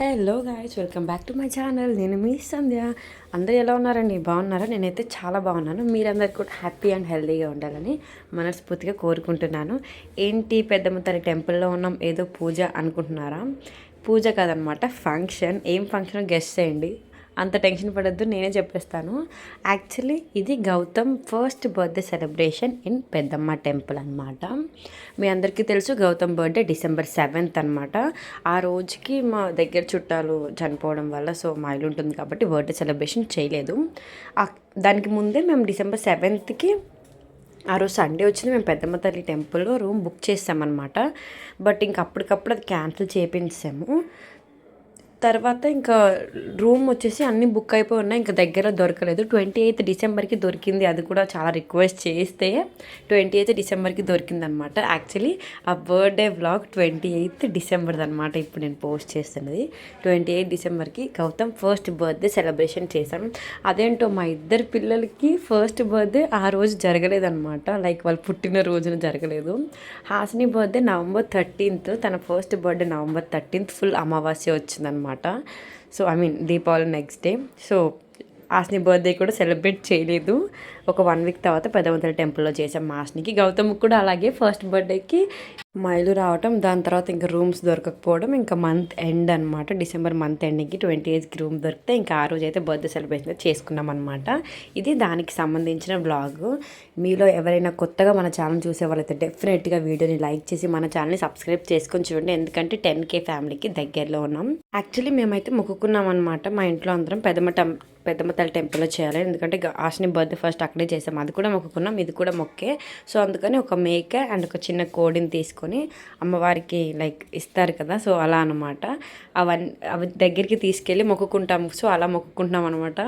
Hello guys welcome back to my channel నేను మీ సంధ్య. అందరూ ఎలా ఉన్నారండి? బాగున్నారా? నేనైతే చాలా బాగున్నాను. మీరందరు కూడా హ్యాపీ అండ్ హెల్తీగా ఉండాలని మనస్ఫూర్తిగా కోరుకుంటున్నాను. ఏంటి పెద్దమ్మ తల్లి టెంపుల్లో ఉన్నాం ఏదో పూజ అనుకుంటున్నారా? పూజ కాదనమాట ఫంక్షన్ ఏం ఫంక్షన్ గెస్ట్ చేయండి అంత టెన్షన్ పడద్దు నేనే చెప్పేస్తాను. యాక్చువల్లీ ఇది Gautam first birthday celebration in Peddamma temple అనమాట మీ అందరికీ తెలుసు గౌతమ్ బర్త్డే డిసెంబర్ సెవెంత్ అనమాట ఆ రోజుకి మా దగ్గర చుట్టాలు చనిపోవడం వల్ల సో మా ఇల్లు ఉంటుంది కాబట్టి బర్త్డే సెలబ్రేషన్ చేయలేదు. దానికి ముందే మేము డిసెంబర్ సెవెంత్కి ఆ రోజు సండే వచ్చింది మేము పెద్దమ్మ తల్లి టెంపుల్లో రూమ్ బుక్ చేసామన్నమాట. బట్ ఇంక అప్పటికప్పుడు అది క్యాన్సిల్ చేయించాము తర్వాత ఇంకా రూమ్ వచ్చేసి అన్నీ బుక్ అయిపోయి ఉన్నాయి. ఇంకా దగ్గర దొరకలేదు. ట్వంటీ ఎయిత్ డిసెంబర్కి దొరికింది. అది కూడా చాలా రిక్వెస్ట్ చేస్తే ట్వంటీ ఎయిత్ డిసెంబర్కి దొరికింది అనమాట యాక్చువల్లీ ఆ బర్త్డే వ్లాగ్ ట్వంటీ ఎయిత్ డిసెంబర్ది అనమాట ఇప్పుడు నేను పోస్ట్ చేస్తున్నది. ట్వంటీ ఎయిత్ డిసెంబర్కి గౌతమ్ ఫస్ట్ బర్త్డే సెలబ్రేషన్ చేశాం అదేంటో మా ఇద్దరు పిల్లలకి ఫస్ట్ బర్త్డే ఆ రోజు జరగలేదన్నమాట. లైక్ వాళ్ళు పుట్టిన రోజున జరగలేదు. Hasini birthday November thirteenth. తన first birthday November thirteenth. Full అమావాస్య వచ్చిందనమాట అనమాట so I mean Deepavali next day so Hasini birthday కూడా సెలబ్రేట్ చేయలేదు. ఒక వన్ వీక్ తర్వాత పెద్దవంతుల టెంపుల్లో చేసాం మాస్నికి గౌతమ్ కూడా అలాగే ఫస్ట్ బర్త్డేకి మైలు రావటం దాని తర్వాత ఇంకా రూమ్స్ దొరకకపోవడం ఇంకా మంత్ ఎండ్ అనమాట డిసెంబర్ మంత్ ఎండింగ్కి ట్వంటీ ఎయిత్కి రూమ్ దొరికితే ఇంకా ఆ రోజు అయితే బర్త్డే సెలబ్రేషన్ చేసుకున్నాం అనమాట ఇది దానికి సంబంధించిన బ్లాగ్ మీలో ఎవరైనా కొత్తగా మన ఛానల్ చూసే వాళ్ళైతే డెఫినెట్గా వీడియోని లైక్ చేసి మన ఛానల్ని సబ్స్క్రైబ్ చేసుకొని చూడండి. ఎందుకంటే టెన్ కే ఫ్యామిలీకి దగ్గరలో ఉన్నాం. యాక్చువల్లీ మేమైతే మొక్కుకున్నాం అనమాట మా ఇంట్లో అందరం పెద్దమ్మ పెద్దమ్మ తల్లి టెంపుల్లో చేయాలి ఎందుకంటే ఆశని బర్త్డే ఫస్ట్ అక్కడ చేసాం. అది కూడా మొక్కుకున్నాం. ఇది కూడా మొక్కే. సో అందుకని ఒక మేక అండ్ ఒక చిన్న కోడిని తీసుకొని అమ్మవారికి లైక్ ఇస్తారు కదా. సో అలా అనమాట అవన్నీ అవి దగ్గరికి తీసుకెళ్ళి మొక్కుకుంటాం. సో అలా మొక్కుకుంటున్నాం అనమాట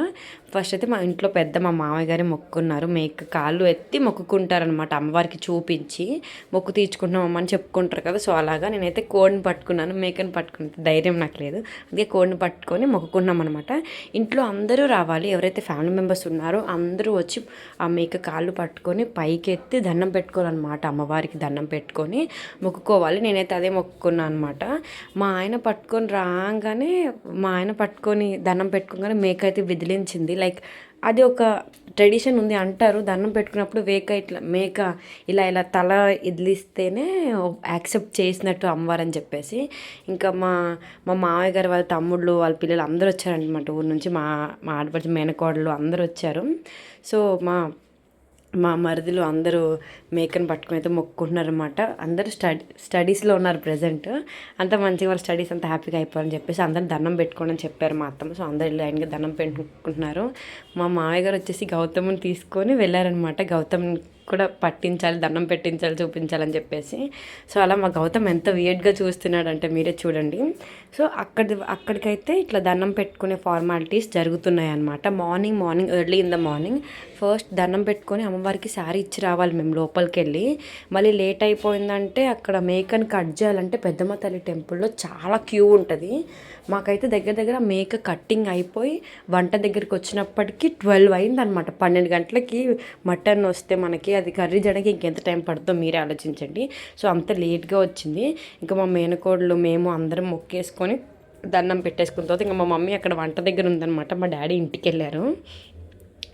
ఫస్ట్ అయితే మా ఇంట్లో పెద్ద మా మామయ్య గారి మొక్కున్నారు మేక కాళ్ళు ఎత్తి మొక్కుకుంటారనమాట అమ్మవారికి చూపించి. మొక్కు తీర్చుకుంటున్నాం అని చెప్పుకుంటారు కదా. సో అలాగా నేనైతే కోడిని పట్టుకున్నాను. మేకని పట్టుకున్న ధైర్యం నాకు లేదు. అందుకే కోడిని పట్టుకొని మొక్కుకున్నాం అనమాట ఇంట్లో అందరూ రావాలి. ఎవరైతే ఫ్యామిలీ మెంబర్స్ ఉన్నారో అందరూ వచ్చి ఆ మేక కాళ్ళు పట్టుకొని పైకి ఎత్తి దండం పెట్టుకోవాలన్నమాట. అమ్మవారికి దండం పెట్టుకొని మొక్కుకోవాలి. నేనైతే అదే మొక్కుకున్నాను అనమాట మా ఆయన పట్టుకొని రాగానే మా ఆయన పట్టుకొని దండం పెట్టుకోగానే మేక అయితే విదిలించింది. లైక్ అది ఒక ట్రెడిషన్ ఉంది అంటారు. దండం పెట్టుకున్నప్పుడు వేక ఇట్లా మేక ఇలా ఇలా తల ఇదిలిస్తేనే యాక్సెప్ట్ చేసినట్టు అమ్మవారు అని చెప్పేసి. ఇంకా మా మా మామయ్య గారు వాళ్ళ తమ్ముళ్ళు వాళ్ళ పిల్లలు అందరూ వచ్చారనమాట ఊరు నుంచి. మా మా ఆడపడిచి మేనకోడలు అందరూ వచ్చారు. సో మా మా మరిదిలు అందరూ మేకను పట్టుకుని అయితే మొక్కుకుంటున్నారనమాట అందరూ స్టడీ స్టడీస్లో ఉన్నారు ప్రజెంట్. అంత మంచిగా వాళ్ళ స్టడీస్ అంత హ్యాపీగా అయిపోవాలని చెప్పేసి అందరూ దండం పెట్టుకోండి అని చెప్పారు మా అత్తమ్మ. సో అందరు లైన్గా దండం పెట్టుకుంటున్నారు. మా మామయ్య గారు వచ్చేసి గౌతమ్ని తీసుకొని వెళ్ళారనమాట గౌతమ్ కూడా పట్టించాలి దండం పెట్టించాలి చూపించాలని చెప్పేసి. సో అలా మా గౌతమ్ ఎంత వియర్డ్గా చూస్తున్నాడంటే మీరే చూడండి. సో అక్కడి అక్కడికైతే ఇట్లా దండం పెట్టుకునే ఫార్మాలిటీస్ జరుగుతున్నాయి అనమాట morning morning early in the morning first దండం పెట్టుకొని అమ్మవారికి శారీ ఇచ్చి రావాలి మేము లోపలికి వెళ్ళి మళ్ళీ లేట్ అయిపోయిందంటే అక్కడ మేకని కట్ చేయాలంటే పెద్దమ్మ తల్లి టెంపుల్లో చాలా క్యూ ఉంటుంది. మాకైతే దగ్గర దగ్గర మేక కట్టింగ్ అయిపోయి వంట దగ్గరికి వచ్చినప్పటికీ ట్వెల్వ్ అయింది అనమాట పన్నెండు గంటలకి మటన్ వస్తే మనకి అది కర్రీ చేయడానికి ఇంకెంత టైం పడుతుందో మీరే ఆలోచించండి. సో అంత లేట్గా వచ్చింది. ఇంకా మా మేనకోడలు మేము అందరం మొక్కేసుకొని దండం పెట్టేసుకున్న తర్వాత ఇంకా మా మమ్మీ అక్కడ వంట దగ్గర ఉందనమాట మా డాడీ ఇంటికి వెళ్ళారు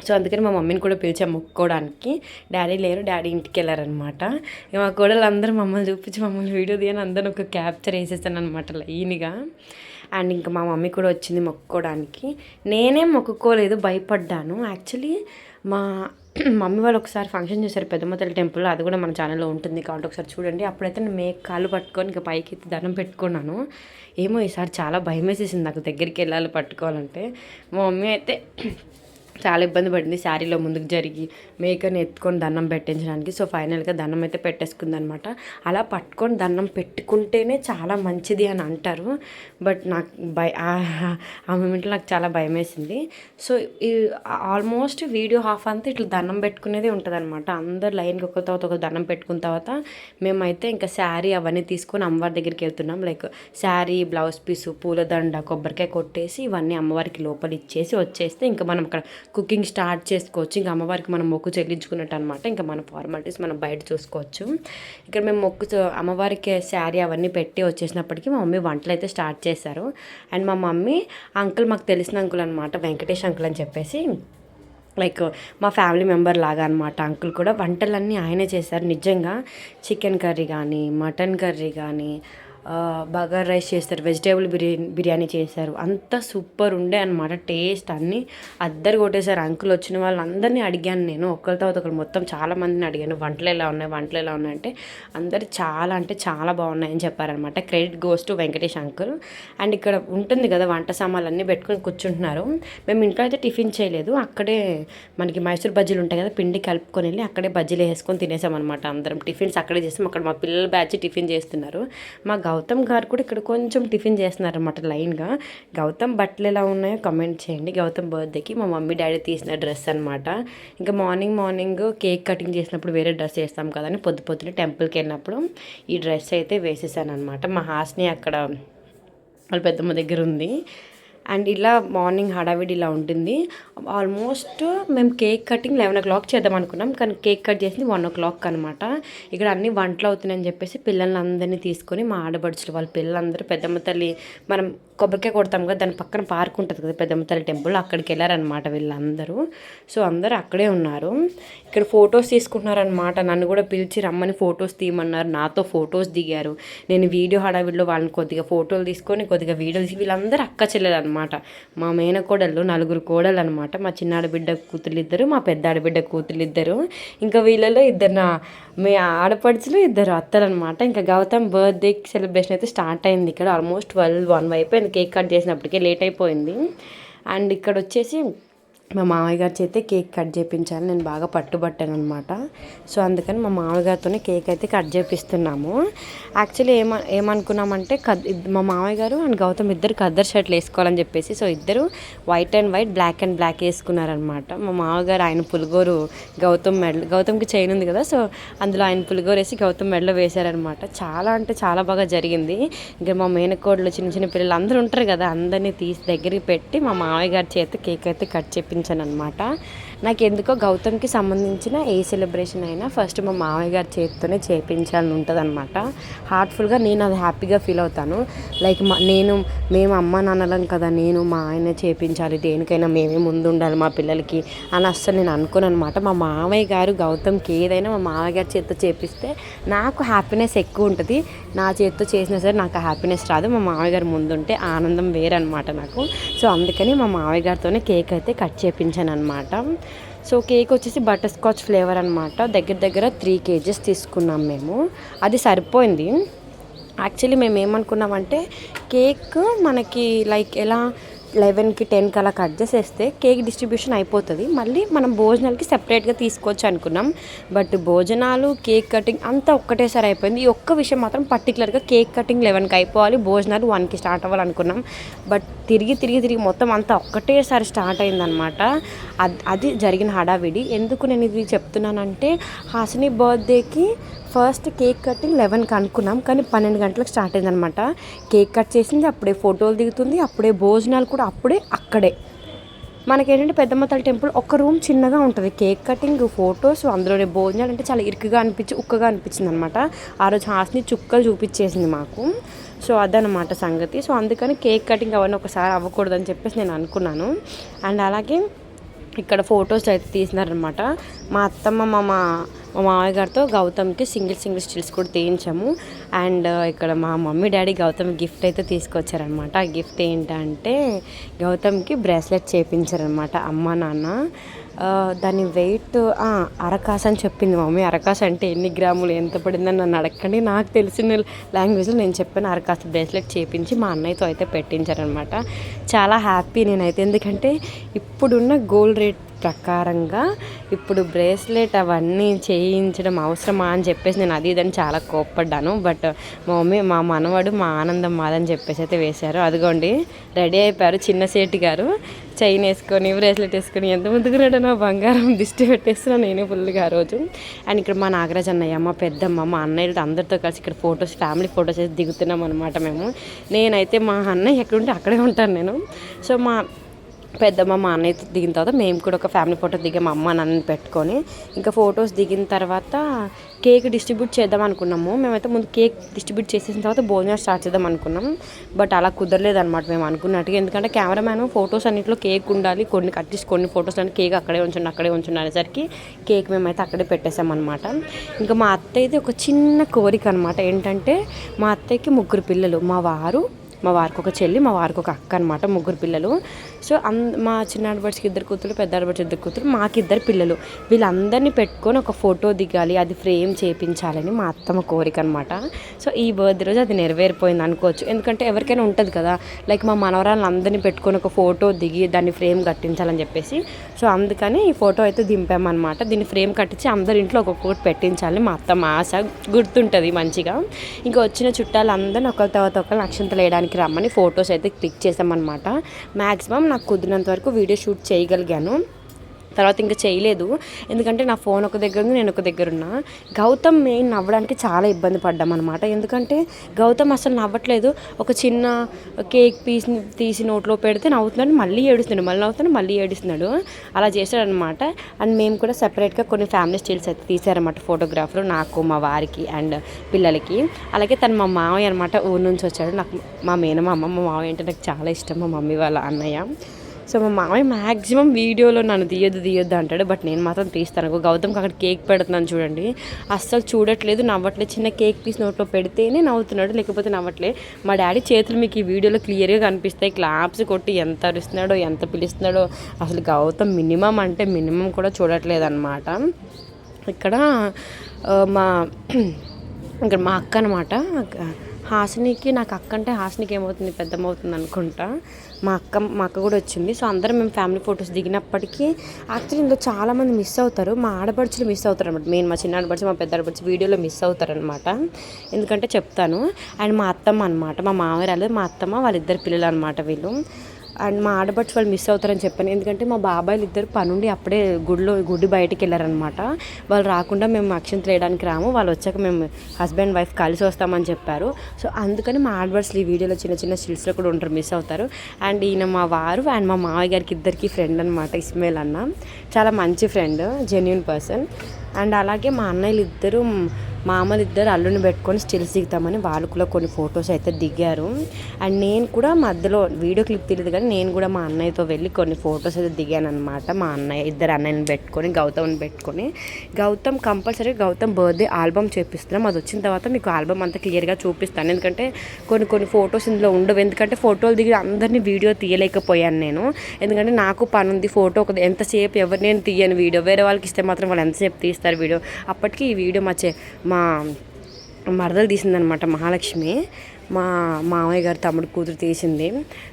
సో అందుకని మా మమ్మీని కూడా పిలిచాం మొక్కుకోవడానికి డాడీ లేరు డాడీ ఇంటికి వెళ్ళారనమాట మా కోడలు అందరూ మమ్మల్ని చూపించి మమ్మల్ని వీడియో తీయని అందరూ ఒక క్యాప్చర్ వేసేసాను అనమాట లైన్గా. అండ్ ఇంకా మా మమ్మీ కూడా వచ్చింది మొక్కుకోవడానికి నేనే మొక్కుకోలేదు భయపడ్డాను. యాక్చువల్లీ మా మమ్మీ వాళ్ళు ఒకసారి ఫంక్షన్ చేశారు పెద్దమ్మ టెంపుల్ అది కూడా మన ఛానల్లో ఉంటుంది కాబట్టి ఒకసారి చూడండి. అప్పుడైతే నేను మేక కాళ్ళు పట్టుకొని ఇంకా పైకి దండం పెట్టుకున్నాను. ఏమో ఈసారి చాలా భయం వేసేసింది నాకు దగ్గరికి వెళ్ళాలి పట్టుకోవాలంటే. మా మమ్మీ అయితే చాలా ఇబ్బంది పడింది శారీలో ముందుకు జరిగి మేకని ఎత్తుకొని దండం పెట్టించడానికి. సో ఫైనల్గా దండం అయితే పెట్టేసుకుంది అనమాట అలా పట్టుకొని దండం పెట్టుకుంటేనే చాలా మంచిది అని అంటారు. బట్ నాకు భయ ఆ మూమెంట్లో నాకు చాలా భయం వేసింది సో ఈ ఆల్మోస్ట్ వీడియో హాఫ్ అంతా ఇట్లా దండం పెట్టుకునేది ఉంటుంది అనమాట అందరు లైన్కి ఒక తర్వాత ఒక దండం పెట్టుకున్న తర్వాత మేమైతే ఇంకా శారీ అవన్నీ తీసుకొని అమ్మవారి దగ్గరికి వెళ్తున్నాం. లైక్ శారీ బ్లౌజ్ పీసు పూలదండ కొబ్బరికాయ కొట్టేసి ఇవన్నీ అమ్మవారికి లోపల ఇచ్చేసి వచ్చేస్తే ఇంకా మనం అక్కడ కుకింగ్ స్టార్ట్ చేసుకోవచ్చు. ఇంకా అమ్మవారికి మనం మొక్కు చెల్లించుకున్నట్టు అనమాట ఇంకా మన ఫార్మాలిటీస్ మనం బయట చూసుకోవచ్చు. ఇక్కడ మేము మొక్కు అమ్మవారికి శారీ అవన్నీ పెట్టి వచ్చేసినప్పటికీ మా మమ్మీ వంటలు అయితే స్టార్ట్ చేశారు. అండ్ మా మమ్మీ అంకుల్ మాకు తెలిసిన అంకుల్ అనమాట వెంకటేష్ అంకుల్ అని చెప్పేసి. లైక్ మా ఫ్యామిలీ మెంబర్ లాగా అనమాట అంకుల్ కూడా. వంటలన్నీ ఆయనే చేశారు నిజంగా. చికెన్ కర్రీ కానీ మటన్ కర్రీ కానీ బగార్ రైస్ చేస్తారు. వెజిటేబుల్ బిర్యానీ బిర్యానీ చేశారు అంత సూపర్ ఉండే అనమాట టేస్ట్ అన్నీ. అద్దరు కొట్టేశారు. అంకుల్ వచ్చిన వాళ్ళందరినీ అడిగాను నేను. ఒకరి తర్వాత ఒకరు మొత్తం చాలా మందిని అడిగాను. వంటలు ఎలా ఉన్నాయి? వంటలు ఎలా ఉన్నాయి? అంటే అందరు చాలా అంటే చాలా బాగున్నాయని చెప్పారనమాట credit goes to Venkatesh uncle. And ఇక్కడ ఉంటుంది కదా వంట సామాన్లు అన్నీ పెట్టుకొని కూర్చుంటున్నారు. మేము ఇంట్లో అయితే టిఫిన్ చేయలేదు. అక్కడే మనకి మైసూర్ బజ్జీలు ఉంటాయి కదా పిండి కలుపుకొని వెళ్ళి అక్కడే బజ్జీలు వేసుకొని తినేసామన్నమాట అందరం. టిఫిన్స్ అక్కడే చేస్తాం అక్కడ మా పిల్లల బ్యాచ్ టిఫిన్ చేస్తున్నారు. మా గౌతమ్ గారు కూడా ఇక్కడ కొంచెం టిఫిన్ చేస్తున్నారు అనమాట లైన్గా. గౌతమ్ బట్టలు ఎలా ఉన్నాయో కమెంట్ చేయండి. గౌతమ్ బర్త్డేకి మా మమ్మీ డాడీ తీసిన డ్రెస్ అనమాట ఇంకా మార్నింగ్ మార్నింగ్ కేక్ కటింగ్ చేసినప్పుడు వేరే డ్రెస్ వేస్తాం కదా అని పొద్దు పొద్దున టెంపుల్కి వెళ్ళినప్పుడు ఈ డ్రెస్ అయితే వేసేసాను అనమాట మా హాస్ని అక్కడ వాళ్ళ పెద్దమ్మ దగ్గర ఉంది. అండ్ ఇలా మార్నింగ్ హడావిడి ఇలా ఉంటుంది. ఆల్మోస్ట్ మేము cake cutting eleven o'clock చేద్దాం అనుకున్నాం. కానీ కేక్ కట్ చేసింది వన్ ఓ క్లాక్ అనమాట ఇక్కడ అన్ని వంటలు అవుతున్నాయని చెప్పేసి పిల్లల్ని తీసుకొని మా ఆడబడుచులు వాళ్ళ పిల్లలందరూ పెద్దమ్మ తల్లి మనం కొబ్బరికాయ కొడతాం కదా దాని పక్కన పార్క్ ఉంటుంది కదా పెద్దమ్మ తల్లి టెంపుల్ అక్కడికి వెళ్ళారనమాట వీళ్ళందరూ. సో అందరూ అక్కడే ఉన్నారు. ఇక్కడ ఫొటోస్ తీసుకుంటున్నారనమాట నన్ను కూడా పిలిచి రమ్మని ఫొటోస్ తీయమన్నారు. నాతో ఫొటోస్ దిగారు. నేను వీడియో హడావిడిలో వాళ్ళని కొద్దిగా ఫోటోలు తీసుకొని కొద్దిగా వీడియోలు తీసి వీళ్ళందరూ అక్క చెల్లెలు అనమాట మా మేనకోడళ్ళు నలుగురు కోడలు అనమాట మా చిన్న ఆడబిడ్డ కూతురు ఇద్దరు మా పెద్ద ఆడబిడ్డ కూతురు ఇద్దరు. ఇంకా వీళ్ళలో ఇద్దరు నా మీ ఆడపడుచులు ఇద్దరు అత్తలు అనమాట ఇంకా గౌతమ్ బర్త్డే సెలబ్రేషన్ అయితే స్టార్ట్ అయింది. ఇక్కడ ఆల్మోస్ట్ ట్వెల్వ్ వన్ అయిపోయింది కేక్ కట్ చేసినప్పటికే లేట్ అయిపోయింది. అండ్ ఇక్కడ వచ్చేసి మా మామయ్య గారి చేతే కేక్ కట్ చేయించాలి నేను బాగా పట్టుబట్టాను అనమాట సో అందుకని మా మామయ్య గారితోనే కేక్ అయితే కట్ చేపిస్తున్నాము. యాక్చువల్లీ ఏమ ఏమనుకున్నామంటే కద్ మా మామయ్య గారు అండ్ గౌతమ్ ఇద్దరు కద్దరు షర్ట్లు వేసుకోవాలని చెప్పేసి సో ఇద్దరు white and white black and black వేసుకున్నారనమాట మా మామయ్య గారు ఆయన పులిగోరు గౌతమ్ మెడల్ గౌతమ్కి చైన్ ఉంది కదా సో అందులో ఆయన పులిగోరు వేసి గౌతమ్ మెడలో వేశారనమాట చాలా అంటే చాలా బాగా జరిగింది. ఇంకా మా మేనకోడలు చిన్న చిన్న పిల్లలు అందరూ ఉంటారు కదా అందరినీ తీసి దగ్గరికి పెట్టి మా మామయ్య గారి చేత కేక్ అయితే కట్ చూపించాను అనమాట నాకు ఎందుకో గౌతమ్కి సంబంధించిన ఏ సెలబ్రేషన్ అయినా ఫస్ట్ మా మామయ్య గారి చేతితోనే చేపించాలని ఉంటుంది అనమాట హార్ట్ఫుల్గా నేను అది హ్యాపీగా ఫీల్ అవుతాను. లైక్ మా నేను మేము అమ్మ నాన్నలం కదా నేను మా ఆయన చేపించాలి దేనికైనా మేమే ముందు ఉండాలి మా పిల్లలకి అని అస్సలు నేను అనుకోను అనమాట మా మామయ్య గారు గౌతమ్కి ఏదైనా మా మామయ్య గారి చేతితో చేపిస్తే నాకు హ్యాపీనెస్ ఎక్కువ ఉంటుంది. నా చేతితో చేసినా సరే నాకు హ్యాపీనెస్ రాదు. మా మామయ్య గారు ముందుంటే ఆనందం వేరనమాట నాకు. సో అందుకని మా మామయ్య గారితోనే కేక్ అయితే కట్ చేపించాను అనమాట సో కేక్ వచ్చేసి బటర్ స్కాచ్ ఫ్లేవర్ అనమాట దగ్గర దగ్గర త్రీ కేజెస్ తీసుకున్నాం మేము. అది సరిపోయింది. యాక్చువల్లీ మేము ఏమనుకున్నామంటే కేక్ మనకి లైక్ ఎలా లెవెన్కి టెన్కి అలా కట్ చేసేస్తే కేక్ డిస్ట్రిబ్యూషన్ అయిపోతుంది. మళ్ళీ మనం భోజనాలకి సెపరేట్గా తీసుకోవచ్చు అనుకున్నాం. బట్ భోజనాలు కేక్ కటింగ్ అంతా ఒక్కటేసారి అయిపోయింది. ఈ ఒక్క విషయం మాత్రం పర్టికులర్గా కేక్ కటింగ్ లెవెన్కి అయిపోవాలి. భోజనాలు వన్కి స్టార్ట్ అవ్వాలనుకున్నాం. బట్ తిరిగి తిరిగి తిరిగి మొత్తం అంతా ఒక్కటేసారి స్టార్ట్ అయిందనమాట అది అది జరిగిన హడావిడి. ఎందుకు నేను ఇది చెప్తున్నానంటే హాసిని బర్త్డేకి ఫస్ట్ కేక్ కటింగ్ లెవెన్కి అనుకున్నాం కానీ పన్నెండు గంటలకు స్టార్ట్ అయిందనమాట. కేక్ కట్ చేసింది అప్పుడే ఫోటోలు దిగుతుంది అప్పుడే భోజనాలు కూడా అప్పుడే అక్కడే. మనకేంటంటే పెద్దమ్మ తల్లి టెంపుల్ ఒక రూమ్ చిన్నగా ఉంటుంది. కేక్ కటింగ్ ఫొటోస్ అందులోనే భోజనాలు అంటే చాలా ఇరుకుగా అనిపించి ఉక్కగా అనిపించింది అనమాట ఆ రోజు హాస్ని చుక్కలు చూపించేసింది మాకు. సో అదనమాట సంగతి. సో అందుకని కేక్ కటింగ్ అవన్నీ ఒకసారి అవ్వకూడదని చెప్పేసి నేను అనుకున్నాను. అండ్ అలాగే ఇక్కడ ఫొటోస్ అయితే తీసినారనమాట మా అత్తమ్మ మా మా మామయ్య గారితో గౌతమ్కి సింగిల్ సింగిల్ స్టిల్స్ కూడా తీయించాము. అండ్ ఇక్కడ మా మమ్మీ డాడీ గౌతమ్ గిఫ్ట్ అయితే తీసుకొచ్చారనమాట ఆ గిఫ్ట్ ఏంటంటే గౌతమ్కి బ్రేస్లెట్ చేయించారనమాట అమ్మ నాన్న. దాని వెయిట్ అరకాస్ అని చెప్పింది మమ్మీ. అరకాస్ అంటే ఎన్ని గ్రాములు ఎంత పడిందని నన్ను అడగండి నాకు తెలిసిన లాంగ్వేజ్లో నేను చెప్పాను అరకాస బ్రేస్లెట్ చేపించి మా అన్నయ్యతో అయితే పెట్టించారనమాట. చాలా హ్యాపీ నేనైతే. ఎందుకంటే ఇప్పుడున్న గోల్డ్ రేట్ ప్రకారంగా ఇప్పుడు బ్రేస్లెట్ అవన్నీ చేయించడం అవసరమా అని చెప్పేసి నేను అది ఇదని చాలా కోప్పడ్డాను. బట్ మా మమ్మీ మా మనవడు మా ఆనందం మాదని చెప్పేసి అయితే వేశారు. అదిగోండి రెడీ అయిపోయారు చిన్న సేటి గారు. చైన్ వేసుకొని బ్రేస్లెట్ వేసుకొని ఎంత ముందుకున్నాడో నా బంగారం దిష్టి పెట్టేస్తున్నా నేనే ఫుల్గా ఆ రోజు. అండ్ ఇక్కడ మా నాగరాజ్ అన్నయ్య మా పెద్దమ్మ మా అన్నయ్యలతో అందరితో కలిసి ఇక్కడ ఫొటోస్ ఫ్యామిలీ ఫొటోస్ అయితే దిగుతున్నాం అనమాట మేము. నేనైతే మా అన్నయ్య ఎక్కడుంటే అక్కడే ఉంటాను నేను. సో మా పెద్దమ్మ మా అన్నయ్య దిగిన తర్వాత మేము కూడా ఒక ఫ్యామిలీ ఫోటో దిగాము అమ్మ నన్ను పెట్టుకొని. ఇంకా ఫొటోస్ దిగిన తర్వాత కేక్ డిస్ట్రిబ్యూట్ చేద్దాం అనుకున్నాము. మేమైతే ముందు కేక్ డిస్ట్రిబ్యూట్ చేసేసిన తర్వాత భోజనం స్టార్ట్ చేద్దాం అనుకున్నాం. బట్ అలా కుదరలేదనమాట మేము అనుకున్నట్టుగా. ఎందుకంటే కెమెరామ్యాన్ ఫొటోస్ అన్నింటిలో కేక్ ఉండాలి. కొన్ని అట్లీస్ట్ కొన్ని ఫొటోస్ అని కేక్ అక్కడే ఉంచండి అక్కడే ఉంచండి అనేసరికి కేక్ మేమైతే అక్కడే పెట్టేసాం అనమాట ఇంకా మా అత్తయ్యది ఒక చిన్న కోరిక అనమాట ఏంటంటే మా అత్తయ్యకి ముగ్గురు పిల్లలు. మా వారు మా వారికి ఒక చెల్లి మా వారికి ఒక అక్క అనమాట ముగ్గురు పిల్లలు. సో అన్ మా చిన్న ఆడబడికి ఇద్దరు కూతురు పెద్ద ఆడబడికి ఇద్దరు కూతురు మాకు ఇద్దరు పిల్లలు. వీళ్ళందరినీ పెట్టుకొని ఒక ఫోటో దిగాలి అది ఫ్రేమ్ చేయించాలని మా అత్తమ్మ కోరిక అనమాట సో ఈ బర్త్డే రోజు అది నెరవేరిపోయింది అనుకోవచ్చు. ఎందుకంటే ఎవరికైనా ఉంటుంది కదా. లైక్ మా మనవరాళ్ళందరినీ పెట్టుకొని ఒక ఫోటో దిగి దాన్ని ఫ్రేమ్ కట్టించాలని చెప్పేసి. సో అందుకని ఈ ఫోటో అయితే దింపామన్నమాట. దీన్ని ఫ్రేమ్ కట్టించి అందరి ఇంట్లో ఒక ఫోటో పెట్టించాలి మా అత్తమ్మ ఆశ గుర్తుంటుంది మంచిగా. ఇంకా వచ్చిన చుట్టాలు అందరిని ఒకరి తర్వాత ఒకరు అక్షంతలు వేయడానికి రమ్మని ఫొటోస్ అయితే క్లిక్ చేసామన్నమాట మ్యాక్సిమం నాకు కుదిరినంత వరకు వీడియో షూట్ చేయగలిగాను. తర్వాత ఇంకా చేయలేదు. ఎందుకంటే నా ఫోన్ ఒక దగ్గర ఉంది నేను ఒక దగ్గర ఉన్నా. గౌతమ్ మెయిన్ నవ్వడానికి చాలా ఇబ్బంది పడ్డాం అనమాట ఎందుకంటే గౌతమ్ అసలు నవ్వట్లేదు. ఒక చిన్న కేక్ పీస్ తీసి నోట్లో పెడితే నవ్వుతున్నాడు మళ్ళీ ఏడుస్తున్నాడు. మళ్ళీ నవ్వుతున్నాడు మళ్ళీ ఏడుస్తున్నాడు. అలా చేశాడనమాట అండ్ మేము కూడా సెపరేట్గా కొన్ని ఫ్యామిలీ స్టిల్స్ అయితే తీసారనమాట ఫోటోగ్రాఫర్ నాకు మా వారికి అండ్ పిల్లలకి. అలాగే తను మా మావయ్య అనమాట ఊరు నుంచి వచ్చాడు. నాకు మా మేనమామ మా మామయ్య అంటే నాకు చాలా ఇష్టం మా మమ్మీ వాళ్ళ అన్నయ్య. సో మా మామయ్య మ్యాక్సిమం వీడియోలో నన్ను తీయొద్దు తీయొద్దు అంటాడు. బట్ నేను మాత్రం తీస్తాను. గౌతమ్కి అక్కడ కేక్ పెడుతున్నాను చూడండి. అస్సలు చూడట్లేదు నవ్వట్లేదు. చిన్న కేక్ పీస్ నోట్లో పెడితేనే నవ్వుతున్నాడు లేకపోతే నవ్వట్లే. మా డాడీ చేతులు మీకు ఈ వీడియోలో క్లియర్గా కనిపిస్తాయి. క్లాప్స్ కొట్టి ఎంత అరుస్తున్నాడో ఎంత పిలుస్తున్నాడో. అసలు గౌతమ్ మినిమం అంటే మినిమం కూడా చూడట్లేదు అనమాట ఇక్కడ మా ఇక్కడ మా అక్క అనమాట హాసినికి నాకు అక్క అంటే హాసినికి ఏమవుతుంది? పెద్దమవుతుంది అనుకుంటా మా అక్క మా అక్క కూడా వచ్చింది. సో అందరం మేము ఫ్యామిలీ ఫొటోస్ దిగినప్పటికీ యాక్చువల్లీ ఇందులో చాలామంది మిస్ అవుతారు. మా ఆడపడుచులు మిస్ అవుతారు అనమాట మెయిన్ మా చిన్న ఆడపడుచు మా పెద్ద ఆడపడుచు వీడియోలో మిస్ అవుతారనమాట ఎందుకంటే చెప్తాను. అండ్ మా అత్తమ్మ అనమాట మా మామయ్య మా అత్తమ్మ వాళ్ళిద్దరు పిల్లలు అనమాట వీళ్ళు. అండ్ మా ఆడపడుచు వాళ్ళు మిస్ అవుతారని చెప్పాను. ఎందుకంటే మా బాబాయిలు ఇద్దరు పనుండి అప్పుడే గుడిలో గుడి బయటికి వెళ్ళారనమాట వాళ్ళు రాకుండా మేము అక్షంతలు వేయడానికి రాము. వాళ్ళు వచ్చాక మేము హస్బెండ్ వైఫ్ కలిసి వస్తామని చెప్పారు. సో అందుకని మా ఆడపడుచులు ఈ వీడియోలో చిన్న చిన్న స్టిల్స్లో కూడా ఉంటారు మిస్ అవుతారు. అండ్ ఈయన మా వారు అండ్ మా మావయ్య గారికి ఇద్దరికి ఫ్రెండ్ అనమాట ఇస్మాయిల్ అన్న. చాలా మంచి ఫ్రెండ్ జెన్యున్ పర్సన్. అండ్ అలాగే మా అన్నయ్యలు ఇద్దరు మామలు ఇద్దరు అల్లుని పెట్టుకొని స్టిల్స్ దిగుతామని వాళ్ళు కూడా కొన్ని ఫొటోస్ అయితే దిగారు. అండ్ నేను కూడా మధ్యలో వీడియో క్లిప్ తెలియదు కానీ నేను కూడా మా అన్నయ్యతో వెళ్ళి కొన్ని ఫొటోస్ అయితే దిగాను అనమాట మా అన్నయ్య ఇద్దరు అన్నయ్యని పెట్టుకొని గౌతమ్ని పెట్టుకొని. Gautam compulsory Gautam birthday album చేపిస్తున్నాం. అది వచ్చిన తర్వాత మీకు ఆల్బమ్ అంతా క్లియర్గా చూపిస్తాను. ఎందుకంటే కొన్ని కొన్ని ఫొటోస్ ఇందులో ఉండవు. ఎందుకంటే ఫోటోలు దిగి అందరినీ వీడియో తీయలేకపోయాను నేను. ఎందుకంటే నాకు పని ఉంది ఫోటో ఒక ఎంతసేపు ఎవరు నేను తీయను వీడియో. వేరే వాళ్ళకి ఇస్తే మాత్రం వాళ్ళు ఎంతసేపు తీస్తారు వీడియో. అప్పటికి ఈ వీడియో మా చే మా మరదలు తీసిందనమాట మహాలక్ష్మి. మా మామయ్య గారు తమ్ముడు కూతురు తీసింది.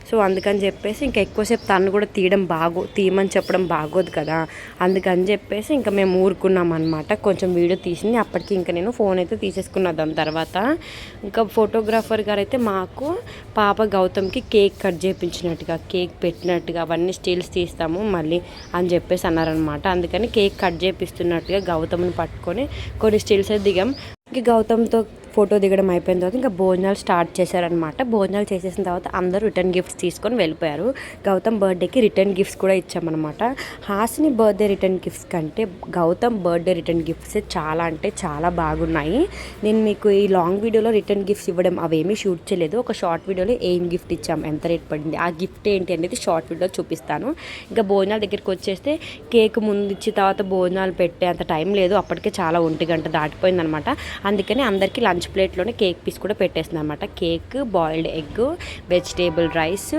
సో అందుకని చెప్పేసి ఇంకా ఎక్కువసేపు తను కూడా తీయడం బాగో తీయమని చెప్పడం బాగోదు కదా. అందుకని చెప్పేసి ఇంకా మేము ఊరుకున్నాం అనమాట కొంచెం వీడియో తీసింది. అప్పటికి ఇంకా నేను ఫోన్ అయితే తీసేసుకున్నా దాని తర్వాత. ఇంకా ఫోటోగ్రాఫర్ గారు అయితే మాకు పాప గౌతమ్కి కేక్ కట్ చేయించినట్టుగా కేక్ పెట్టినట్టుగా అవన్నీ స్టిల్స్ తీస్తాము మళ్ళీ అని చెప్పేసి అన్నారనమాట అందుకని కేక్ కట్ చేపిస్తున్నట్టుగా గౌతమ్ని పట్టుకొని కొన్ని స్టిల్స్ అయితే దిగాం. ఇంక గౌతమ్తో ఫోటో దిగడం అయిపోయిన తర్వాత ఇంకా భోజనాలు స్టార్ట్ చేశారనమాట భోజనాలు చేసేసిన తర్వాత అందరూ రిటర్న్ గిఫ్ట్స్ తీసుకొని వెళ్ళిపోయారు. గౌతమ్ బర్త్డేకి రిటర్న్ గిఫ్ట్స్ కూడా ఇచ్చామన్నమాట. హాసిని బర్త్డే రిటర్న్ గిఫ్ట్స్ కంటే గౌతమ్ బర్త్డే రిటర్న్ గిఫ్ట్స్ చాలా అంటే చాలా బాగున్నాయి. నేను మీకు ఈ లాంగ్ వీడియోలో రిటర్న్ గిఫ్ట్స్ ఇవ్వడం అవేమీ షూట్ చేయలేదు. ఒక షార్ట్ వీడియోలో ఏం గిఫ్ట్ ఇచ్చాం ఎంత రేట్ పడింది ఆ గిఫ్ట్ ఏంటి అనేది షార్ట్ వీడియో చూపిస్తాను. ఇంకా భోజనాల దగ్గరికి వచ్చేస్తే కేక్ ముందు ఇచ్చి తర్వాత భోజనాలు పెట్టే అంత టైం లేదు. అప్పటికే చాలా ఒంటి గంట దాటిపోయిందనమాట అందుకని అందరికీ లంచ్ ప్లేట్లోనే కేక్ పీస్ కూడా పెట్టేసింది అనమాట cake boiled egg vegetable rice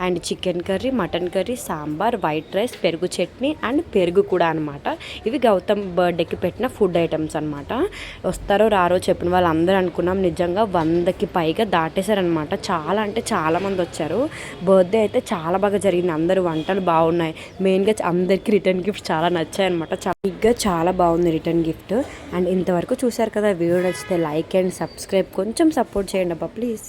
and chicken curry mutton curry sambar white rice పెరుగు చట్నీ అండ్ పెరుగు కూడా అనమాట ఇవి గౌతమ్ బర్త్డేకి పెట్టిన ఫుడ్ ఐటమ్స్ అనమాట వస్తారో రారో చెప్పిన వాళ్ళందరూ అనుకున్నాం. నిజంగా వందకి పైగా దాటేశారనమాట చాలా అంటే చాలా మంది వచ్చారు. బర్త్డే అయితే చాలా బాగా జరిగింది. అందరూ వంటలు బాగున్నాయి. మెయిన్గా అందరికీ రిటర్న్ గిఫ్ట్ చాలా నచ్చాయి అనమాట చాలా చాలా బాగుంది రిటర్న్ గిఫ్ట్. అండ్ ఇంతవరకు చూశారు కదా వీడియో నచ్చితే లైక్ అండ్ అండ్ సబ్స్క్రైబ్ కొంచెం సపోర్ట్ చేయండి అబ్బా ప్లీజ్